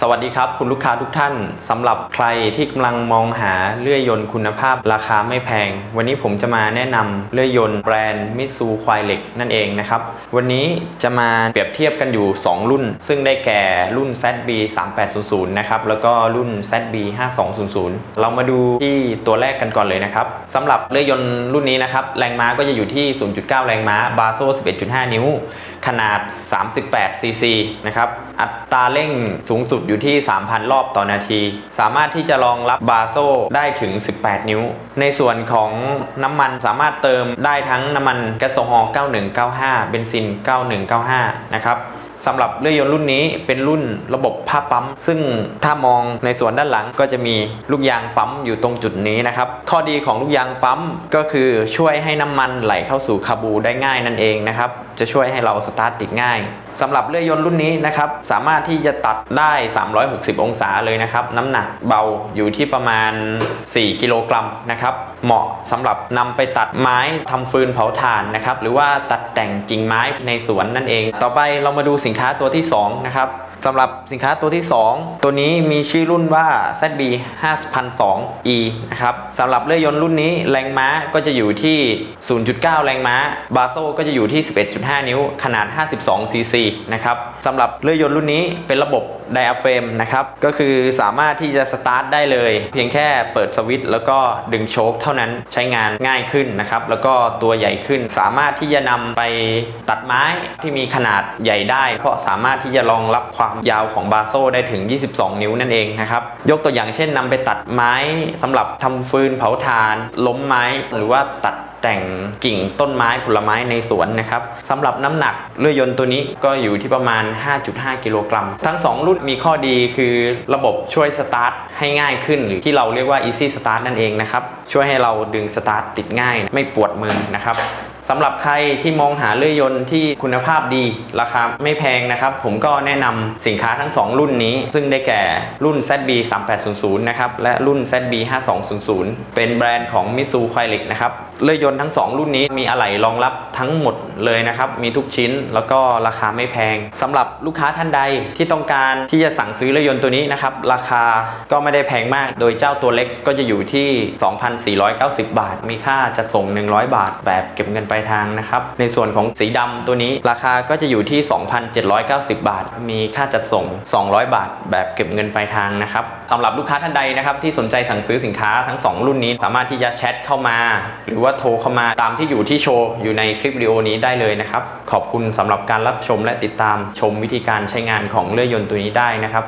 สวัสดีครับคุณลูกค้าทุกท่านสำหรับใครที่กำลังมองหาเลื่อยยนต์คุณภาพ ราคาไม่แพง วันนี้ผมจะมาแนะนำเลื่อยยนต์แบรนด์มิซูควายเหล็กนั่นเองนะครับ วันนี้จะมาเปรียบเทียบกันอยู่ 2 รุ่น ซึ่งได้แก่รุ่น ZB 3800นะครับแล้วก็รุ่น ZB 5200เรามาดูที่ตัวแรกกันก่อนเลยนะครับสำหรับเลื่อยยนต์รุ่นนี้นะครับแรงม้าก็จะอยู่ที่ 0.9 แรงม้าบาโซ11.5 นิ้ว ขนาด 38 ซีซีนะครับ อัตราเร่งสูงสุดอยู่ที่ 3,000 รอบต่อนาที สามารถที่จะรองรับบาโซได้ถึง 18 นิ้ว ในส่วนของน้ำมันสามารถเติมได้ทั้งน้ำมันแก๊สโซฮอล์9195 เบนซิน 9195 นะครับ สำหรับเรือยนต์รุ่นนี้เป็นรุ่นระบบผ้าปั๊ม ซึ่งถ้ามองในส่วนด้านหลังก็จะมีลูกยางปั๊มอยู่ตรงจุดนี้นะครับข้อดีของลูกยางปั๊มก็คือช่วยให้น้ำมันไหลเข้าสู่คาบูได้ง่ายนั่นเองนะครับจะช่วยให้เราสตาร์ทติดง่าย สำหรับเลื่อยนต์รุ่นนี้นะครับสามารถที่จะตัดได้ 360 องศาเลยนะครับน้ำหนักเบาอยู่ที่ประมาณ 4 กิโลกรัมนะครับเหมาะสำหรับนำไปตัดไม้ทำฟืนเผาถ่านนะครับหรือว่าตัดแต่งกิ่งไม้ในสวนนั่นเอง ต่อไปเรามาดูสินค้าตัวที่2นะครับ สำหรับสินค้าตัวที่ 2 ตัวนี้มีชื่อรุ่นว่า ZB 5002E นะครับสำหรับเรือยยนต์รุ่นนี้แรงม้าก็จะอยู่ที่ 0.9 แรงม้า บาโซก็จะอยู่ที่ 11.5 นิ้ว ขนาด 52ซีซีนะครับสำหรับเรือยยนต์รุ่นนี้เป็นระบบไดอะเฟรมนะครับ ก็คือสามารถที่จะสตาร์ทได้เลย เพียงแค่เปิดสวิตช์แล้วก็ดึงโชคเท่านั้นใช้งานง่ายขึ้นนะครับ แล้วก็ตัวใหญ่ขึ้น สามารถที่จะนำไปตัดไม้ที่มีขนาดใหญ่ได้ เพราะสามารถที่จะรองรับความยาวของบาโซได้ถึง 22 นิ้วนั่นเองนะครับ ยกตัวอย่างเช่นนำไปตัดไม้สำหรับทำฟืนเผาถ่าน ล้มไม้หรือว่าตัดแต่งกิ่งต้นไม้ผลไม้ในสวนนะครับสำหรับน้ำหนักเรือยนต์ตัวนี้ก็อยู่ที่ประมาณ 5.5 กิโลกรัม ทั้ง 2 รุ่นมีข้อดีคือระบบช่วยสตาร์ทให้ง่ายขึ้น หรือที่เราเรียกว่า easy start นั่นเองนะครับ ช่วยให้เราดึงสตาร์ทติดง่าย ไม่ปวดมือนะครับ สำหรับใครที่มองหาเลื่อยยนต์ที่คุณภาพดีราคาไม่แพงนะครับ ผมก็แนะนำสินค้าทั้ง 2 รุ่นนี้ ซึ่งได้แก่รุ่น ZB 3800นะครับและรุ่น ZB 5200เป็นแบรนด์ของมิซูควายเล็กนะครับเลื่อยยนต์ทั้ง 2 รุ่นนี้มีอะไหล่รองรับทั้งหมดเลยนะครับ มีทุกชิ้นแล้วก็ราคาไม่แพงสำหรับลูกค้าท่านใดที่ต้องการที่จะสั่งซื้อเลื่อยยนต์ตัวนี้นะครับ ราคาก็ไม่ได้แพงมาก โดยเจ้าตัวเล็กก็จะอยู่ที่ 2,490 บาท มีค่าจัดส่ง 100 บาท แบบเก็บเงินปลายทางนะครับ ในส่วนของสีดำตัวนี้ราคาก็จะอยู่ที่ 2,790 บาท มีค่าจัดส่ง 200 บาท แบบเก็บเงินปลายทางนะครับสำหรับลูกค้าท่านใดนะครับที่สนใจสั่งซื้อสินค้าทั้ง 2 รุ่นนี้ สามารถที่จะแชทเข้ามา หรือว่าโทรเข้ามาตามที่อยู่ที่โชว์อยู่ในคลิปวิดีโอนี้ได้เลยนะครับ ขอบคุณสำหรับการรับชมและติดตามชมวิธีการใช้งานของเลื่อยยนต์ตัวนี้ได้นะครับ